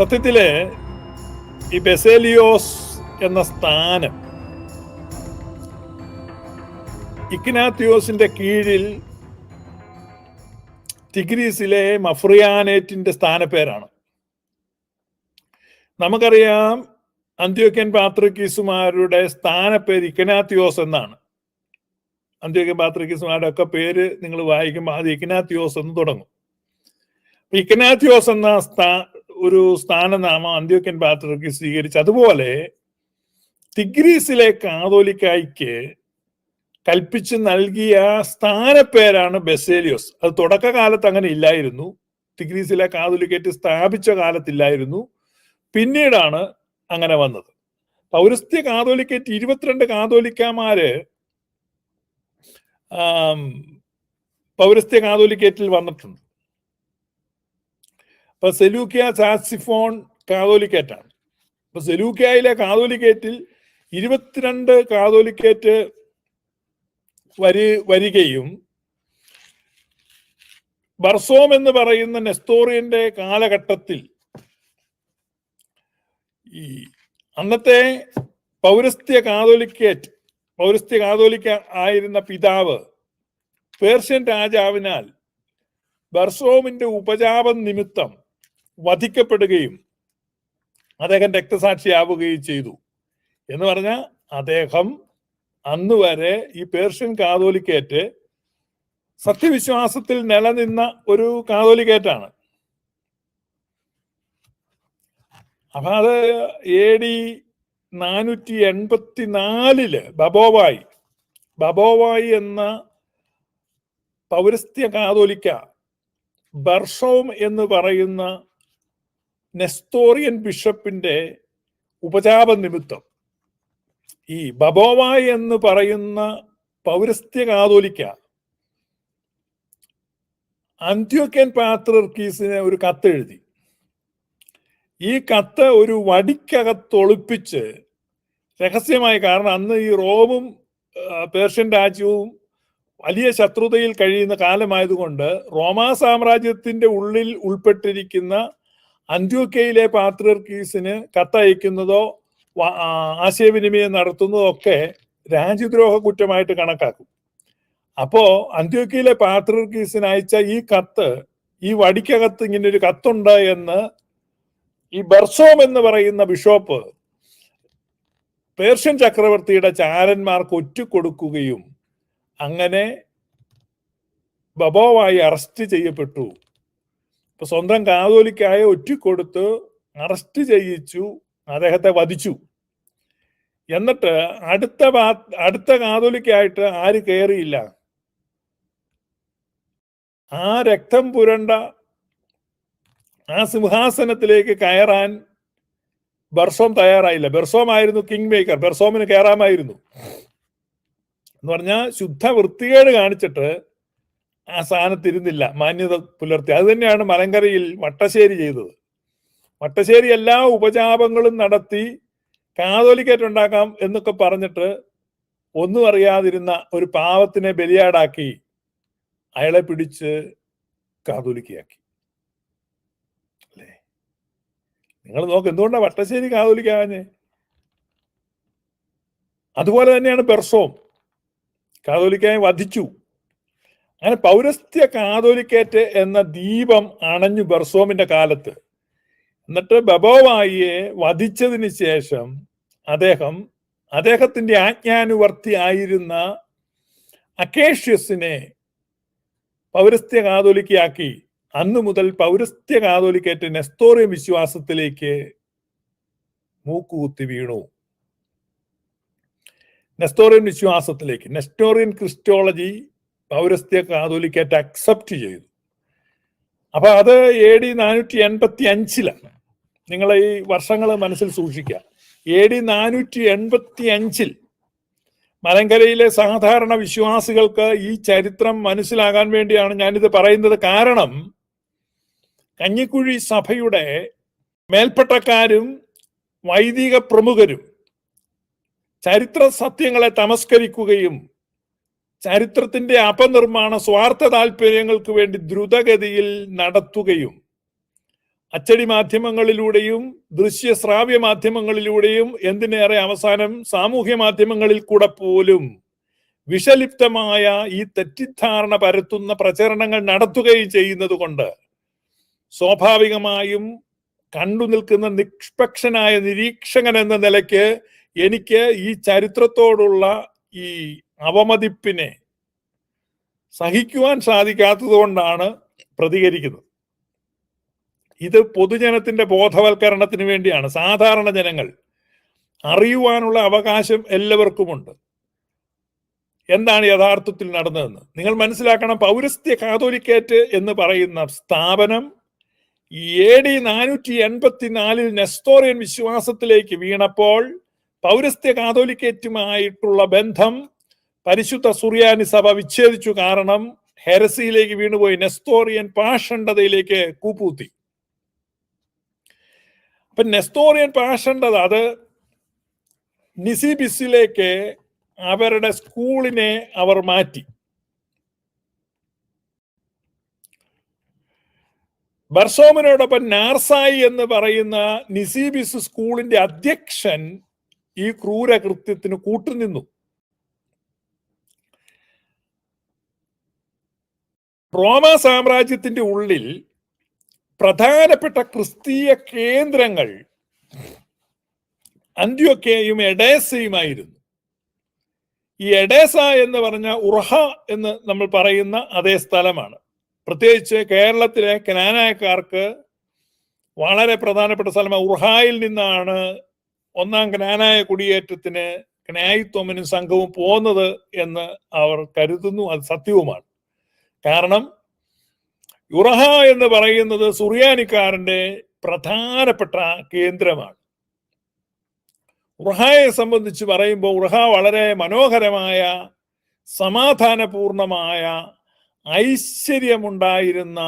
സത്യത്തിൽ ഈ ബെസേലിയോസ് എന്ന സ്ഥാനം ഇഗ്നാത്തിയോസിന്റെ കീഴിൽ ടിഗ്രീസിലെ മഫ്രിയാനേറ്റിന്റെ സ്ഥാനപ്പേരാണ്. നമുക്കറിയാം അന്ത്യോക്യൻ പാത്രിക്കീസുമാരുടെ സ്ഥാനപ്പേര് ഇക്കനാത്തിയോസ് എന്നാണ്. അന്ത്യോക്യൻ പാത്രിക്കീസുമാരുടെ ഒക്കെ പേര് നിങ്ങൾ വായിക്കുമ്പോൾ അത് ഇക്കനാത്തിയോസ് എന്ന് തുടങ്ങും. ഇക്കനാത്തിയോസ് എന്ന ഒരു സ്ഥാനനാമം അന്ത്യോക്യൻ പാത്രിക്ക് സ്വീകരിച്ചു അതുപോലെ തിഗ്രീസിലെ കാതോലിക്കായിക്ക് കൽപ്പിച്ച് നൽകിയ സ്ഥാനപ്പേരാണ് ബെസേലിയോസ്. അത് തുടക്കകാലത്ത് അങ്ങനെ ഇല്ലായിരുന്നു. തിഗ്രീസിലെ കാതോലിക്കേറ്റ് സ്ഥാപിച്ച കാലത്തില്ലായിരുന്നു. പിന്നീടാണ് അങ്ങനെ വന്നത്. പൗരസ്ത്യ കാതോലിക്കേറ്റ് ഇരുപത്തിരണ്ട് കാതോലിക്കമാര് പൗരസ്ത്യ കാതോലിക്കേറ്റിൽ വന്നിട്ടുണ്ട്. അപ്പൊ സെലൂക്കിയ സാസിഫോൺ കാതോലിക്കേറ്റാണ്. അപ്പൊ സെലൂക്കിയയിലെ കാതോലിക്കേറ്റിൽ ഇരുപത്തിരണ്ട് കാതോലിക്കേറ്റ് വരി വരികയും ബർസോം എന്ന് പറയുന്ന നെസ്തോറിയന്റെ കാലഘട്ടത്തിൽ ഈ അന്നത്തെ പൗരസ്ത്യ കാതോലിക്കേറ്റ് പൗരസ്ത്യ കാതോലിക്ക ആയിരുന്ന പിതാവ് പേർഷ്യൻ രാജാവിനാൽ ബർസോമിന്റെ ഉപജാപം നിമിത്തം വധിക്കപ്പെടുകയും അദ്ദേഹം രക്തസാക്ഷിയാവുകയും ചെയ്തു. എന്ന് പറഞ്ഞാൽ അദ്ദേഹം അന്ന് വരെ ഈ പേർഷ്യൻ കാതോലിക്കേറ്റ് സത്യവിശ്വാസത്തിൽ നിലനിന്ന ഒരു കാതോലിക്കേറ്റാണ്. അപ്പൊ അത് എ ഡി നാനൂറ്റി എൺപത്തി നാലിൽ ബബോവായി. ബബോവായി എന്ന പൗരസ്ത്യ കാതോലിക്ക ബർഷോം എന്ന് പറയുന്ന നെസ്തോറിയൻ ബിഷപ്പിന്റെ ഉപജാപ നിമിത്തം ഈ ബബോവായ് എന്ന് പറയുന്ന പൗരസ്ത്യ കാതോലിക്ക അന്ത്യോക്യൻ പാത്രർക്കീസിന് ഒരു കത്ത് എഴുതി. ഈ കത്ത് ഒരു വടിക്കകത്തൊളിപ്പിച്ച് രഹസ്യമായി കാരണം അന്ന് ഈ റോമും പേർഷ്യൻ രാജ്യവും വലിയ ശത്രുതയിൽ കഴിയുന്ന കാലമായതുകൊണ്ട് റോമാ സാമ്രാജ്യത്തിന്റെ ഉള്ളിൽ ഉൾപ്പെട്ടിരിക്കുന്ന അന്ത്യോക്കയിലെ പാത്രീസിന് കത്തയക്കുന്നതോ ആശയവിനിമയം നടത്തുന്നതോ ഒക്കെ രാജ്യദ്രോഹ കുറ്റമായിട്ട് കണക്കാക്കും. അപ്പോ അന്ത്യോക്കയിലെ പാത്രീസിന് അയച്ച ഈ കത്ത് ഈ വടിക്കകത്ത് ഇങ്ങനെ ഒരു കത്തുണ്ട് എന്ന് ഈ ബർസോം എന്ന് പറയുന്ന ബിഷോപ്പ് പേർഷ്യൻ ചക്രവർത്തിയുടെ ചാരന്മാർക്ക് ഒറ്റുകൊടുക്കുകയും അങ്ങനെ ബബോവായി അറസ്റ്റ് ചെയ്യപ്പെട്ടു. ഇപ്പൊ സ്വന്തം കാതോലിക്കായ ഒറ്റിക്കൊടുത്ത് അറസ്റ്റ് ചെയ്യിച്ചു അദ്ദേഹത്തെ വധിച്ചു. എന്നിട്ട് അടുത്ത അടുത്ത കാതോലിക്കായിട്ട് ആര് കയറിയില്ല ആ രക്തം പുരണ്ട ആ സിംഹാസനത്തിലേക്ക് കയറാൻ ബെർസോം തയ്യാറായില്ല. ബെർസോം ആയിരുന്നു കിങ് മേക്കർ ബെർസോമിന് കയറാമായിരുന്നു എന്ന് പറഞ്ഞാൽ ശുദ്ധ വൃത്തികേട് കാണിച്ചിട്ട് ആ സ്ഥാനത്തിരുന്നില്ല മാന്യത പുലർത്തി. അത് തന്നെയാണ് മലങ്കരയിൽ വട്ടശ്ശേരി ചെയ്തത്. വട്ടശ്ശേരി എല്ലാ ഉപജാപങ്ങളും നടത്തി കാതോലിക്കേറ്റ് ഉണ്ടാക്കാം എന്നൊക്കെ പറഞ്ഞിട്ട് ഒന്നും അറിയാതിരുന്ന ഒരു പാവത്തിനെ ബലിയാടാക്കി അയാളെ പിടിച്ച് കാതോലിക്കയാക്കി. അല്ലേ? നിങ്ങൾ നോക്ക് എന്തുകൊണ്ടാണ് വട്ടശ്ശേരി കാതോലിക്കാഞ്ഞ്? അതുപോലെ തന്നെയാണ് പെർസോം. കാതോലിക്കായ വധിച്ചു. അങ്ങനെ പൗരസ്ത്യ കാതോലിക്കേറ്റ് എന്ന ദീപം അണഞ്ഞു ബർസോമിന്റെ കാലത്ത്. എന്നിട്ട് ബബോവായിയെ വധിച്ചതിന് ശേഷം അദ്ദേഹം അദ്ദേഹത്തിന്റെ ആജ്ഞാനുവർത്തി ആയിരുന്ന അക്കേഷ്യസിനെ പൗരസ്ത്യ കാതോലിക്കയാക്കി അന്നു മുതൽ പൗരസ്ത്യ കാതോലിക്കേറ്റ് നെസ്തോറിയ വിശ്വാസത്തിലേക്ക് മൂക്കുകുത്തി വീണു. നെസ്റ്റോറിയൻ വിശ്വാസത്തിലേക്ക്. നെസ്റ്റോറിയൻ ക്രിസ്റ്റോളജി പൗരസ്ത്യ കാതോലിക്കായിട്ട് അക്സെപ്റ്റ് ചെയ്തു. അപ്പൊ അത് എ ഡി നാനൂറ്റി എൺപത്തി അഞ്ചിലാണ് നിങ്ങൾ ഈ വർഷങ്ങൾ മനസ്സിൽ സൂക്ഷിക്കുക. എ ഡി നാനൂറ്റി എൺപത്തി അഞ്ചിൽ മലങ്കരയിലെ സാധാരണ വിശ്വാസികൾക്ക് ഈ ചരിത്രം മനസ്സിലാകാൻ വേണ്ടിയാണ് ഞാനിത് പറയുന്നത്. കാരണം കഞ്ഞിക്കുഴി സഭയുടെ മേൽപ്പെട്ടക്കാരും വൈദിക പ്രമുഖരും ചരിത്ര സത്യങ്ങളെ തമസ്കരിക്കുകയും ചരിത്രത്തിന്റെ അപനിർമ്മാണ സ്വാർത്ഥ താല്പര്യങ്ങൾക്ക് വേണ്ടി ദ്രുതഗതിയിൽ നടത്തുകയും അച്ചടി മാധ്യമങ്ങളിലൂടെയും ദൃശ്യ ശ്രാവ്യ മാധ്യമങ്ങളിലൂടെയും എന്തിനേറെ അവസാനം സാമൂഹ്യ മാധ്യമങ്ങളിൽ കൂടെ പോലും വിഷലിപ്തമായ ഈ തെറ്റിദ്ധാരണ പരത്തുന്ന പ്രചരണങ്ങൾ നടത്തുകയും ചെയ്യുന്നത് കൊണ്ട് സ്വാഭാവികമായും കണ്ടു നിൽക്കുന്ന നിഷ്പക്ഷനായ നിരീക്ഷകൻ എന്ന നിലയ്ക്ക് എനിക്ക് ഈ ചരിത്രത്തോടുള്ള ഈ അവമതിപ്പിനെ സഹിക്കുവാൻ സാധിക്കാത്തത് കൊണ്ടാണ് പ്രതികരിക്കുന്നത്. ഇത് പൊതുജനത്തിന്റെ ബോധവൽക്കരണത്തിന് വേണ്ടിയാണ്. സാധാരണ ജനങ്ങൾ അറിയുവാനുള്ള അവകാശം എല്ലാവർക്കുമുണ്ട്. എന്താണ് യഥാർത്ഥത്തിൽ നടന്നതെന്ന്? നിങ്ങൾ മനസ്സിലാക്കണം പൗരസ്ത്യ കാതോലിക്കേറ്റ് എന്ന് പറയുന്ന സ്ഥാപനം എ ഡി നാനൂറ്റി എൺപത്തിനാലിൽ നെസ്തോറിയൻ വിശ്വാസത്തിലേക്ക് വീണപ്പോൾ പൗരസ്ത്യ കാതോലിക്കേറ്റുമായിട്ടുള്ള ബന്ധം പരിശുദ്ധ സുറിയാനി സഭ വിച്ഛേദിച്ചു കാരണം ഹെരസിയിലേക്ക് വീണുപോയി നെസ്തോറിയൻ പാഷണ്ഡതയിലേക്ക് കൂപ്പൂത്തി അപ്പൊ നെസ്തോറിയൻ പാഷണ്ഡത അത് നിസിബിസിലേക്ക് അവരുടെ സ്കൂളിനെ അവർ മാറ്റി. ബർസോമിനോടൊപ്പം നാർസായി എന്ന് പറയുന്ന നിസീബിസ് സ്കൂളിന്റെ അധ്യക്ഷൻ ഈ ക്രൂരകൃത്യത്തിന് കൂട്ടുനിന്നു. റോമ സാമ്രാജ്യത്തിന്റെ ഉള്ളിൽ പ്രധാനപ്പെട്ട ക്രിസ്തീയ കേന്ദ്രങ്ങൾ അന്ത്യൊക്കെയും എഡേസയുമായിരുന്നു. ഈ എഡേസ എന്ന് പറഞ്ഞ ഉർഹ എന്ന് നമ്മൾ പറയുന്ന അതേ സ്ഥലമാണ്. പ്രത്യേകിച്ച് കേരളത്തിലെ കനാനായക്കാർക്ക് വളരെ പ്രധാനപ്പെട്ട സ്ഥലമാണ്. ഉർഹായിൽ നിന്നാണ് ഒന്നാം കനാനായ കുടിയേറ്റത്തിന് കനായിത്വമനും സംഘവും പോകുന്നത് എന്ന് അവർ കരുതുന്നു. അത് സത്യവുമാണ്. കാരണം യുറഹ എന്ന് പറയുന്നത് സുറിയാനിക്കാരന്റെ പ്രധാനപ്പെട്ട കേന്ദ്രമാണ്. ഉർഹയെ സംബന്ധിച്ച് പറയുമ്പോൾ ഉറഹ വളരെ മനോഹരമായ സമാധാനപൂർണമായ ഐശ്വര്യമുണ്ടായിരുന്ന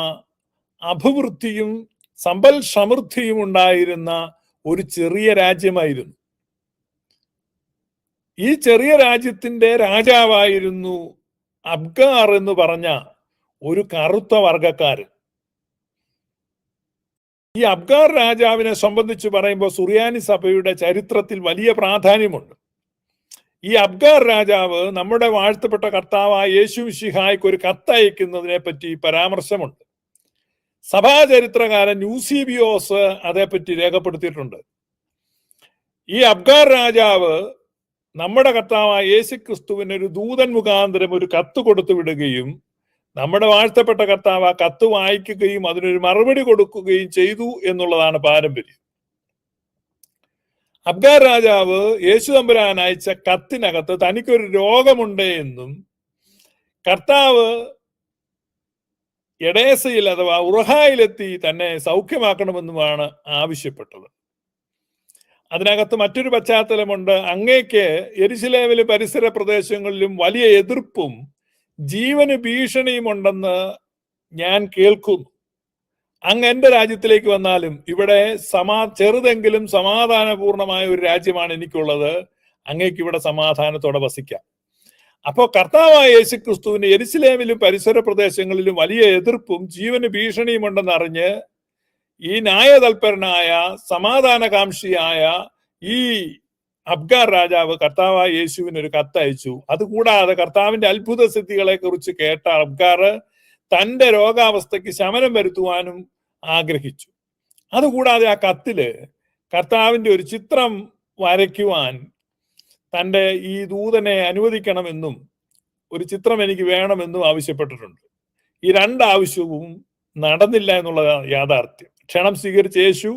അഭിവൃദ്ധിയും സമ്പൽ സമൃദ്ധിയും ഉണ്ടായിരുന്ന ഒരു ചെറിയ രാജ്യമായിരുന്നു. ഈ ചെറിയ രാജ്യത്തിന്റെ രാജാവായിരുന്നു അബ്ഗാർ എന്ന് പറഞ്ഞ ഒരു കറുത്ത വർഗക്കാരൻ ഈ അബ്ഗാർ രാജാവിനെ സംബന്ധിച്ച് പറയുമ്പോൾ സുറിയാനി സഭയുടെ ചരിത്രത്തിൽ വലിയ പ്രാധാന്യമുണ്ട്. ഈ അബ്ഗാർ രാജാവ് നമ്മുടെ വാഴ്ത്തപ്പെട്ട കർത്താവായ യേശു ഷിഹായ്ക്ക് ഒരു കത്തയക്കുന്നതിനെ പറ്റി പരാമർശമുണ്ട്. സഭാചരിത്രകാരൻ യൂസിബിയോസ് അതേപ്പറ്റി രേഖപ്പെടുത്തിയിട്ടുണ്ട്. ഈ അബ്ഗാർ രാജാവ് നമ്മുടെ കർത്താവായ യേശു ക്രിസ്തുവിന് ഒരു ദൂതൻ മുഖാന്തരം ഒരു കത്ത് കൊടുത്തു വിടുകയും നമ്മുടെ വാഴ്ത്തപ്പെട്ട കർത്താവ് ആ കത്ത് വായിക്കുകയും അതിനൊരു മറുപടി കൊടുക്കുകയും ചെയ്തു എന്നുള്ളതാണ് പാരമ്പര്യം. അബ്ഗാർ രാജാവ് യേശു തമ്പുരാൻ അയച്ച കത്തിനകത്ത് തനിക്കൊരു രോഗമുണ്ട് എന്നും കർത്താവ് എടേസയിൽ അഥവാ ഉറഹായിലെത്തി തന്നെ സൗഖ്യമാക്കണമെന്നുമാണ് ആവശ്യപ്പെട്ടത്. അതിനകത്ത് മറ്റൊരു പശ്ചാത്തലമുണ്ട്. അങ്ങേക്ക് എരിശിലേമിലെ പരിസര പ്രദേശങ്ങളിലും വലിയ എതിർപ്പും ജീവന് ഭീഷണിയുമുണ്ടെന്ന് ഞാൻ കേൾക്കുന്നു. അങ്ങ് എന്റെ രാജ്യത്തിലേക്ക് വന്നാലും ഇവിടെ സമാ ചെറുതെങ്കിലും സമാധാനപൂർണമായ ഒരു രാജ്യമാണ് എനിക്കുള്ളത്. അങ്ങേക്ക് ഇവിടെ സമാധാനത്തോടെ വസിക്കാം. അപ്പോൾ കർത്താവായ യേശു ക്രിസ്തുവിന് എരിശിലേമിലും പരിസര പ്രദേശങ്ങളിലും വലിയ എതിർപ്പും ജീവന് ഭീഷണിയും ഉണ്ടെന്ന് അറിഞ്ഞ് ഈ ന്യായതൽപരനായ സമാധാനകാംക്ഷിയായ ഈ അബ്ഗാർ രാജാവ് കർത്താവായ യേശുവിന് ഒരു കത്തയച്ചു അതുകൂടാതെ കർത്താവിന്റെ അത്ഭുത സിദ്ധികളെ കുറിച്ച് കേട്ട അബ്ഗാർ തന്റെ രോഗാവസ്ഥയ്ക്ക് ശമനം വരുത്തുവാനും ആഗ്രഹിച്ചു. അതുകൂടാതെ ആ കത്തിൽ കർത്താവിന്റെ ഒരു ചിത്രം വരയ്ക്കുവാൻ തന്റെ ഈ ദൂതനെ അനുവദിക്കണമെന്നും ഒരു ചിത്രം എനിക്ക് വേണമെന്നും ആവശ്യപ്പെട്ടിട്ടുണ്ട്. ഈ രണ്ട് ആവശ്യവും നടന്നില്ല എന്നുള്ള യാഥാർത്ഥ്യം. ക്ഷണം സ്വീകരിച്ച യേശു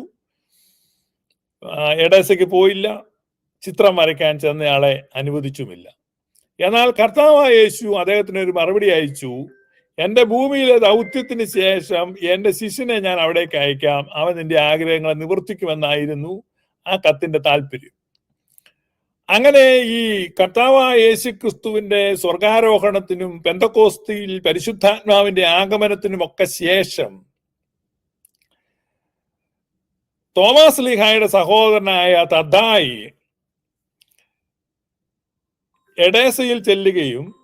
എഡേസയ്ക്ക് പോയില്ല. ചിത്രം വരയ്ക്കാൻ ചെന്നയാളെ അനുവദിച്ചുമില്ല. എന്നാൽ കർത്താവായ യേശു അദ്ദേഹത്തിന് ഒരു മറുപടി അയച്ചു. എന്റെ ഭൂമിയിലെ ദൗത്യത്തിന് ശേഷം എന്റെ ശിഷ്യനെ ഞാൻ അവിടേക്ക് അയക്കാം. അവൻ നിന്റെ ആഗ്രഹങ്ങളെ നിവർത്തിക്കുമെന്നായിരുന്നു ആ കത്തിന്റെ താല്പര്യം അങ്ങനെ ഈ കർത്താവായ യേശു ക്രിസ്തുവിന്റെ സ്വർഗാരോഹണത്തിനും പെന്തക്കോസ്തിയിൽ പരിശുദ്ധാത്മാവിന്റെ ആഗമനത്തിനും ഒക്കെ ശേഷം തോമസ് ലീഹായുടെ സഹോദരനായ തദ്ദായി എഡേസയിൽ ചെല്ലുകയും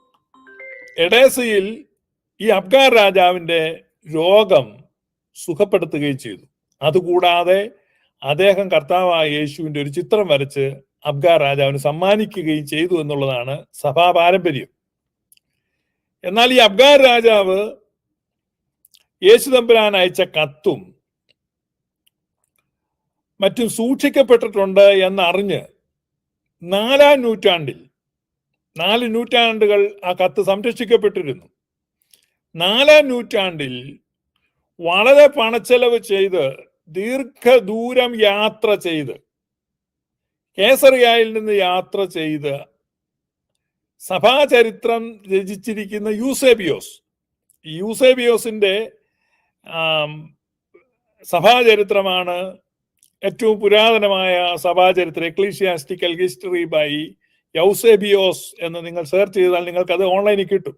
എഡേസയിൽ ഈ അബ്ഗാർ രാജാവിന്റെ രോഗം സുഖപ്പെടുത്തുകയും ചെയ്തു. അതുകൂടാതെ അദ്ദേഹം കർത്താവായ യേശുവിന്റെ ഒരു ചിത്രം വരച്ച് അബ്ഗാർ രാജാവിന് സമ്മാനിക്കുകയും ചെയ്തു എന്നുള്ളതാണ് സഭാ പാരമ്പര്യം. എന്നാൽ ഈ അബ്ഗാർ രാജാവ് യേശു തമ്പുരാൻ അയച്ച കത്തും മറ്റും സൂക്ഷിക്കപ്പെട്ടിട്ടുണ്ട് എന്നറിഞ്ഞ് നാലാം നൂറ്റാണ്ടിൽ നാല് നൂറ്റാണ്ടുകൾ ആ കത്ത് സംരക്ഷിക്കപ്പെട്ടിരുന്നു. നാലാം നൂറ്റാണ്ടിൽ വളരെ പണച്ചെലവ് ചെയ്ത് ദീർഘദൂരം യാത്ര ചെയ്ത് കേസറിയായിൽ നിന്ന് യാത്ര ചെയ്ത് സഭാചരിത്രം രചിച്ചിരിക്കുന്ന യൂസേബിയോസ്. യൂസേബിയോസിന്റെ സഭാചരിത്രമാണ് ഏറ്റവും പുരാതനമായ സഭാചരിത്രം എക്ലീഷിയാസ്റ്റിക്കൽ ഹിസ്റ്ററി ബൈ യൗസേബിയോസ് എന്ന് നിങ്ങൾ സെർച്ച് ചെയ്താൽ നിങ്ങൾക്ക് അത് ഓൺലൈനിൽ കിട്ടും.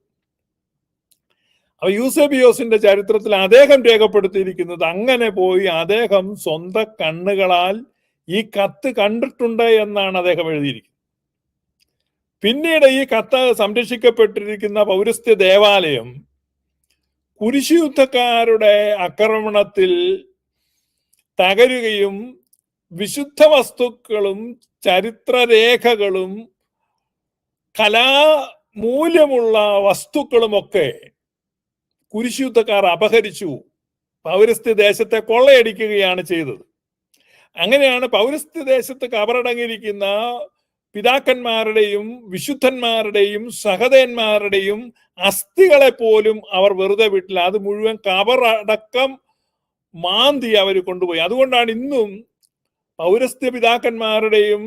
അപ്പൊ യൂസേബിയോസിന്റെ ചരിത്രത്തിൽ അദ്ദേഹം രേഖപ്പെടുത്തിയിരിക്കുന്നത് അങ്ങനെ പോയി അദ്ദേഹം സ്വന്തം കണ്ണുകളാൽ ഈ കത്ത് കണ്ടിട്ടുണ്ട് എന്നാണ് അദ്ദേഹം എഴുതിയിരിക്കുന്നത്. പിന്നീട് ഈ കത്ത് സംരക്ഷിക്കപ്പെട്ടിരിക്കുന്ന പൗരസ്ത്യ ദേവാലയം കുരിശുയുദ്ധക്കാരുടെ ആക്രമണത്തിൽ തകരുകയും വിശുദ്ധ വസ്തുക്കളും ചരിത്രരേഖകളും കലാമൂല്യമുള്ള വസ്തുക്കളുമൊക്കെ കുരിശുദ്ധക്കാർ അപഹരിച്ചു. പൗരസ്ത്യ ദേശത്തെ കൊള്ളയടിക്കുകയാണ് ചെയ്തത്. അങ്ങനെയാണ് പൗരസ്ത്യ ദേശത്ത് കബറടങ്ങിയിരിക്കുന്ന പിതാക്കന്മാരുടെയും വിശുദ്ധന്മാരുടെയും സഹതന്മാരുടെയും അസ്ഥികളെ പോലും അവർ വെറുതെ വിട്ടില്ല അത് മുഴുവൻ കബറടക്കം മാന്തി അവർ കൊണ്ടുപോയി. അതുകൊണ്ടാണ് ഇന്നും പൗരസ്ത്യ പിതാക്കന്മാരുടെയും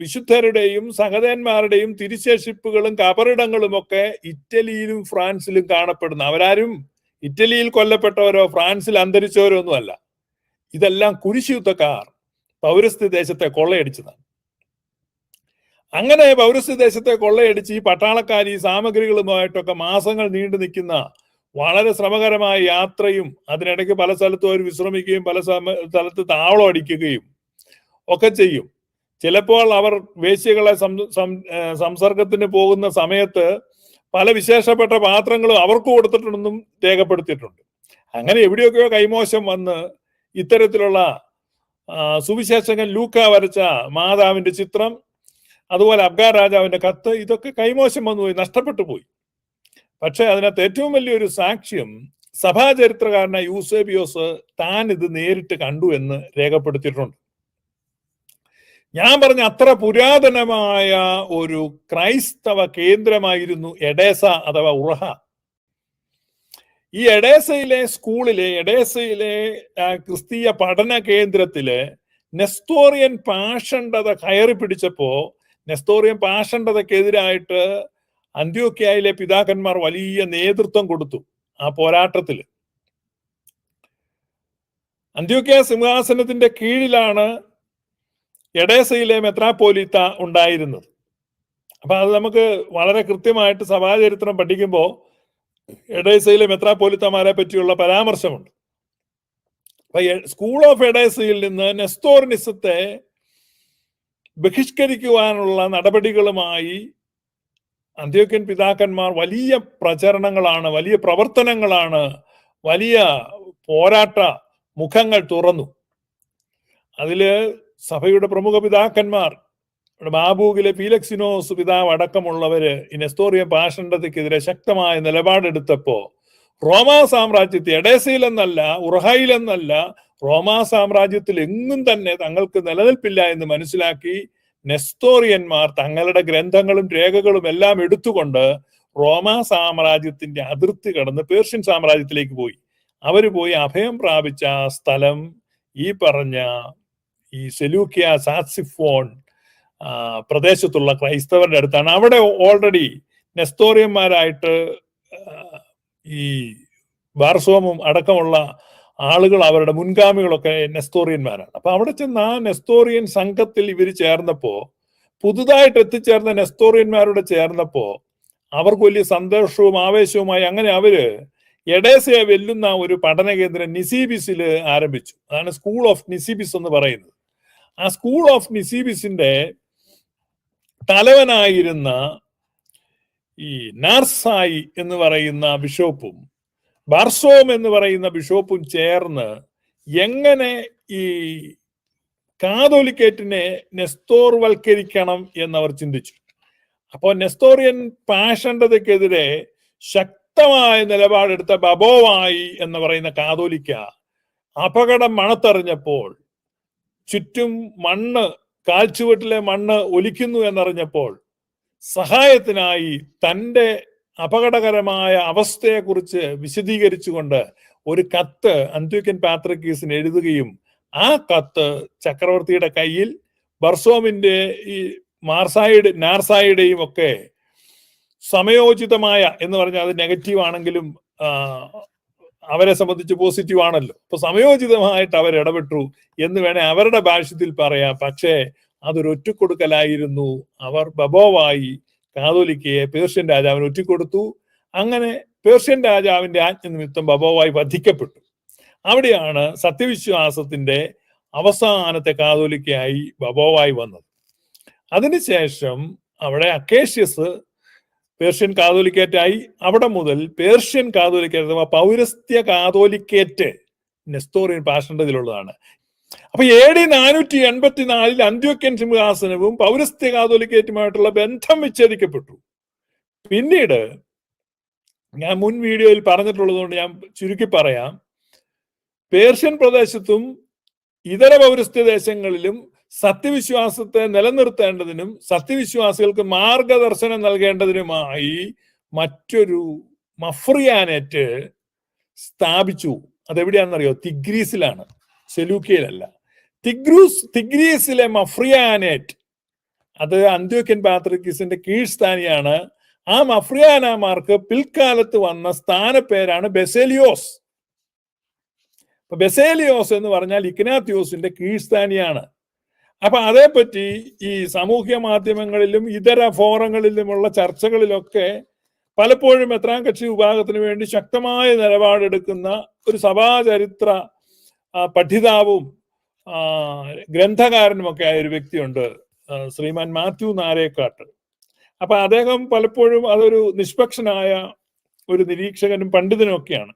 വിശുദ്ധരുടെയും സഹതന്മാരുടെയും തിരിശേഷിപ്പുകളും കബറിടങ്ങളും ഒക്കെ ഇറ്റലിയിലും ഫ്രാൻസിലും കാണപ്പെടുന്നു. അവരാരും ഇറ്റലിയിൽ കൊല്ലപ്പെട്ടവരോ ഫ്രാൻസിൽ അന്തരിച്ചവരോ ഒന്നുമല്ല. ഇതെല്ലാം കുരിശുയുദ്ധക്കാർ പൗരസ്ത്യ ദേശത്തെ കൊള്ളയടിച്ചതാണ്. അങ്ങനെ പൗരസ്ത്യ ദേശത്തെ കൊള്ളയടിച്ച് ഈ പട്ടാളക്കാർ ഈ സാമഗ്രികളുമായിട്ടൊക്കെ മാസങ്ങൾ നീണ്ടു നിൽക്കുന്ന വളരെ ശ്രമകരമായ യാത്രയും അതിനിടയ്ക്ക് പല സ്ഥലത്തും അവർ വിശ്രമിക്കുകയും പല സ്ഥലത്ത് താവളം അടിക്കുകയും ഒക്കെ ചെയ്യും. ചിലപ്പോൾ അവർ വേശ്യകളെ സംസർഗത്തിന് പോകുന്ന സമയത്ത് പല വിശേഷപ്പെട്ട പാത്രങ്ങളും അവർക്ക് കൊടുത്തിട്ടുണ്ടെന്നും രേഖപ്പെടുത്തിയിട്ടുണ്ട്. അങ്ങനെ എവിടെയൊക്കെയോ കൈമോശം വന്ന് ഇത്തരത്തിലുള്ള സുവിശേഷകൻ ലൂക്ക വരച്ച മാതാവിന്റെ ചിത്രം അതുപോലെ അബ്ഗാർ രാജാവിന്റെ കത്ത് ഇതൊക്കെ കൈമോശം വന്നുപോയി നഷ്ടപ്പെട്ടു പോയി. പക്ഷെ അതിനകത്ത് ഏറ്റവും വലിയൊരു സാക്ഷ്യം സഭാചരിത്രകാരനായ യൂസേബിയോസ് താൻ ഇത് നേരിട്ട് കണ്ടു എന്ന് രേഖപ്പെടുത്തിയിട്ടുണ്ട്. ഞാൻ പറഞ്ഞ അത്ര പുരാതനമായ ഒരു ക്രൈസ്തവ കേന്ദ്രമായിരുന്നു എഡേസ അഥവാ ഉറഹ. ഈ എഡേസയിലെ സ്കൂളിലെ എഡേസയിലെ ക്രിസ്തീയ പഠന കേന്ദ്രത്തിലെ നെസ്തോറിയൻ പാഷണ്ഡത കയറി പിടിച്ചപ്പോ നെസ്തോറിയൻ പാഷണ്ഡതക്കെതിരായിട്ട് അന്ത്യോക്യായിലെ പിതാക്കന്മാർ വലിയ നേതൃത്വം കൊടുത്തു ആ പോരാട്ടത്തിൽ അന്ത്യോക്യ സിംഹാസനത്തിന്റെ കീഴിലാണ് എഡേസയിലെ മെത്രാപ്പോലീത്ത ഉണ്ടായിരുന്നത് അപ്പൊ അത് നമുക്ക് വളരെ കൃത്യമായിട്ട് സഭാചരിത്രം പഠിക്കുമ്പോൾ എഡേസയിലെ മെത്രാപ്പോലിത്തമാരെ പറ്റിയുള്ള പരാമർശമുണ്ട്. അപ്പൊ സ്കൂൾ ഓഫ് എഡേസയിൽ നിന്ന് നെസ്തോർനിസത്തെ ബഹിഷ്കരിക്കുവാനുള്ള നടപടികളുമായി അന്ത്യോക്യൻ പിതാക്കന്മാർ വലിയ പ്രചരണങ്ങളാണ് വലിയ പ്രവർത്തനങ്ങളാണ് വലിയ പോരാട്ട മുഖങ്ങൾ തുറന്നു. അതിൽ സഭയുടെ പ്രമുഖ പിതാക്കന്മാർ മാബൂഗിലെ ഫീലക്സിനോസ് പിതാവ് അടക്കമുള്ളവര് ഈ നെസ്തോറിയ പാഷണ്ഡതയ്ക്കെതിരെ ശക്തമായ നിലപാടെടുത്തപ്പോ റോമാ സാമ്രാജ്യത്തെ എഡേസയിലെന്നല്ല ഉറഹയിലെന്നല്ല റോമാ സാമ്രാജ്യത്തിൽ എങ്ങും തന്നെ തങ്ങൾക്ക് നിലനിൽപ്പില്ല എന്ന് മനസ്സിലാക്കി നെസ്തോറിയന്മാർ തങ്ങളുടെ ഗ്രന്ഥങ്ങളും രേഖകളും എല്ലാം എടുത്തുകൊണ്ട് റോമാ സാമ്രാജ്യത്തിന്റെ അതിർത്തി കടന്ന് പേർഷ്യൻ സാമ്രാജ്യത്തിലേക്ക് പോയി. അവർ പോയി അഭയം പ്രാപിച്ച സ്ഥലം ഈ പറഞ്ഞ ഈ സെലൂക്കിയ സാക്സിഫോൺ പ്രദേശത്തുള്ള ക്രൈസ്തവരുടെ അടുത്താണ്. അവിടെ ഓൾറെഡി നെസ്തോറിയന്മാരായിട്ട് ഈ ബാർസോമും അടക്കമുള്ള ആളുകൾ അവരുടെ മുൻഗാമികളൊക്കെ നെസ്തോറിയന്മാരാണ്. അപ്പൊ അവിടെ ചെന്ന് ആ നെസ്തോറിയൻ സംഘത്തിൽ ഇവർ ചേർന്നപ്പോ പുതുതായിട്ട് എത്തിച്ചേർന്ന നെസ്തോറിയന്മാരോട് ചേർന്നപ്പോ അവർക്ക് വലിയ സന്തോഷവും ആവേശവുമായി അങ്ങനെ അവർ എഡേസയെ വെല്ലുന്ന ഒരു പഠന കേന്ദ്രം നിസീബിസിൽ ആരംഭിച്ചു. അതാണ് സ്കൂൾ ഓഫ് നിസീബിസ് എന്ന് പറയുന്നത്. ആ സ്കൂൾ ഓഫ് നിസീബിസിന്റെ തലവനായിരുന്ന ഈ നാർസായി എന്ന് പറയുന്ന ബിഷോപ്പും ബാർസോം എന്ന് പറയുന്ന ബിഷോപ്പും ചേർന്ന് എങ്ങനെ ഈ കാതോലിക്കേറ്റിനെ നെസ്തോർവൽക്കരിക്കണം എന്നവർ ചിന്തിച്ചു. അപ്പോൾ നെസ്തോറിയൻ പാഷണ്ടതയ്ക്കെതിരെ ശക്തമായ നിലപാടെടുത്ത ബബോവായി എന്ന് പറയുന്ന കാതോലിക്ക അപകടം മണത്തറിഞ്ഞപ്പോൾ ചുറ്റും മണ്ണ് കാൽച്ചുവട്ടിലെ മണ്ണ് ഒലിക്കുന്നു എന്നറിഞ്ഞപ്പോൾ സഹായത്തിനായി തന്റെ അപകടകരമായ അവസ്ഥയെക്കുറിച്ച് വിശദീകരിച്ചുകൊണ്ട് ഒരു കത്ത് അന്ത്യോക്യൻ പാത്രക്കീസിന് എഴുതുകയും ആ കത്ത് ചക്രവർത്തിയുടെ കയ്യിൽ ബർസോമിന്റെ ഈ മാർസായുടെ നാർസായുടെയും ഒക്കെ സമയോചിതമായ എന്ന് പറഞ്ഞാൽ അത് നെഗറ്റീവ് ആണെങ്കിലും അവരെ സംബന്ധിച്ച് പോസിറ്റീവ് ആണല്ലോ. അപ്പൊ സമയോചിതമായിട്ട് അവർ ഇടപെട്ടു എന്ന് വേണേ അവരുടെ ഭാഷത്തിൽ പറയാം. പക്ഷേ അതൊരു ഒറ്റക്കൊടുക്കലായിരുന്നു. അവർ ബബോവായി കാതോലിക്കയെ പേർഷ്യൻ രാജാവിന് ഒറ്റിക്കൊടുത്തു. അങ്ങനെ പേർഷ്യൻ രാജാവിന്റെ ആജ്ഞ നിമിത്തം ബബോവായി വധിക്കപ്പെട്ടു. അവിടെയാണ് സത്യവിശ്വാസത്തിന്റെ അവസാനത്തെ കാതോലിക്കയായി ബബോവായി വന്നത്. അതിനുശേഷം അവിടെ അക്കേഷ്യസ് പേർഷ്യൻ കാതോലിക്കേറ്റായി. അവിടെ മുതൽ പേർഷ്യൻ കാതോലിക്കേറ്റ് പൗരസ്ത്യ കാതോലിക്കേറ്റ് നെസ്തോറിയൻ പാഷണ്ടതിലുള്ളതാണ് അപ്പൊ എ ഡി നാനൂറ്റി എൺപത്തിനാലിൽ അന്ത്യോക്യൻ സിംഹാസനവും പൗരസ്ത്യ കാതോലിക്കേറ്റുമായിട്ടുള്ള ബന്ധം വിച്ഛേദിക്കപ്പെട്ടു. പിന്നീട് ഞാൻ മുൻ വീഡിയോയിൽ പറഞ്ഞിട്ടുള്ളതുകൊണ്ട് ഞാൻ ചുരുക്കി പറയാം. പേർഷ്യൻ പ്രദേശത്തും ഇതര പൗരസ്ത്യ ദേശങ്ങളിലും സത്യവിശ്വാസത്തെ നിലനിർത്തേണ്ടതിനും സത്യവിശ്വാസികൾക്ക് മാർഗദർശനം നൽകേണ്ടതിനുമായി മറ്റൊരു മഫ്രിയാനേറ്റ് സ്ഥാപിച്ചു. അതെവിടെയാണെന്നറിയോ? തിഗ്രീസിലാണ്. സെലൂക്കയിലല്ല തിഗ്രൂസ് തിഗ്രീസിലെ മഫ്രിയാനേറ്റ് അത് അന്ത്യോക്യൻ പാത്രിക്കിസിന്റെ കീഴ്സ്ഥാനിയാണ്. ആ മഫ്രിയാനമാർക്ക് പിൽക്കാലത്ത് വന്ന സ്ഥാനപ്പേരാണ് ബെസേലിയോസ്. ബെസേലിയോസ് എന്ന് പറഞ്ഞാൽ ഇഗ്നാത്യോസിന്റെ കീഴ്സ്ഥാനിയാണ്. അപ്പൊ അതേപ്പറ്റി ഈ സാമൂഹ്യ മാധ്യമങ്ങളിലും ഇതര ഫോറങ്ങളിലുമുള്ള ചർച്ചകളിലൊക്കെ പലപ്പോഴും എത്രാം കക്ഷി വിഭാഗത്തിന് വേണ്ടി ശക്തമായ നിലപാടെടുക്കുന്ന ഒരു സഭാചരിത്ര പഠിതാവും ഗ്രന്ഥകാരനുമൊക്കെ ആയ ഒരു വ്യക്തിയുണ്ട് ശ്രീമാൻ മാത്യു നാരേക്കാട്ട്. അപ്പൊ അദ്ദേഹം പലപ്പോഴും അതൊരു നിഷ്പക്ഷനായ ഒരു നിരീക്ഷകനും പണ്ഡിതനും ഒക്കെയാണ്.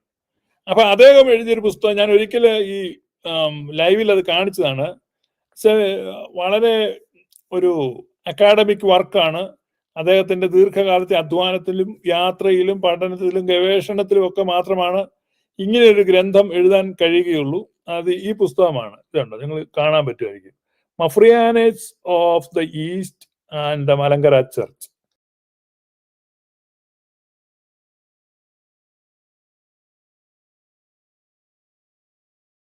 അപ്പൊ അദ്ദേഹം എഴുതിയൊരു പുസ്തകം ഞാൻ ഒരിക്കൽ ഈ ലൈവിൽ അത് കാണിച്ചതാണ്. വളരെ ഒരു അക്കാഡമിക് വർക്കാണ് അദ്ദേഹത്തിന്റെ ദീർഘകാലത്തെ അധ്വാനത്തിലും യാത്രയിലും പഠനത്തിലും ഗവേഷണത്തിലും ഒക്കെ മാത്രമാണ് ഇങ്ങനെ ഒരു ഗ്രന്ഥം എഴുതാൻ കഴിയുകയുള്ളൂ. അത് ഈ പുസ്തകമാണ്. ഇതുണ്ട് നിങ്ങൾ കാണാൻ പറ്റുമായിരിക്കും. Maphrianates of the East and the Malankara church.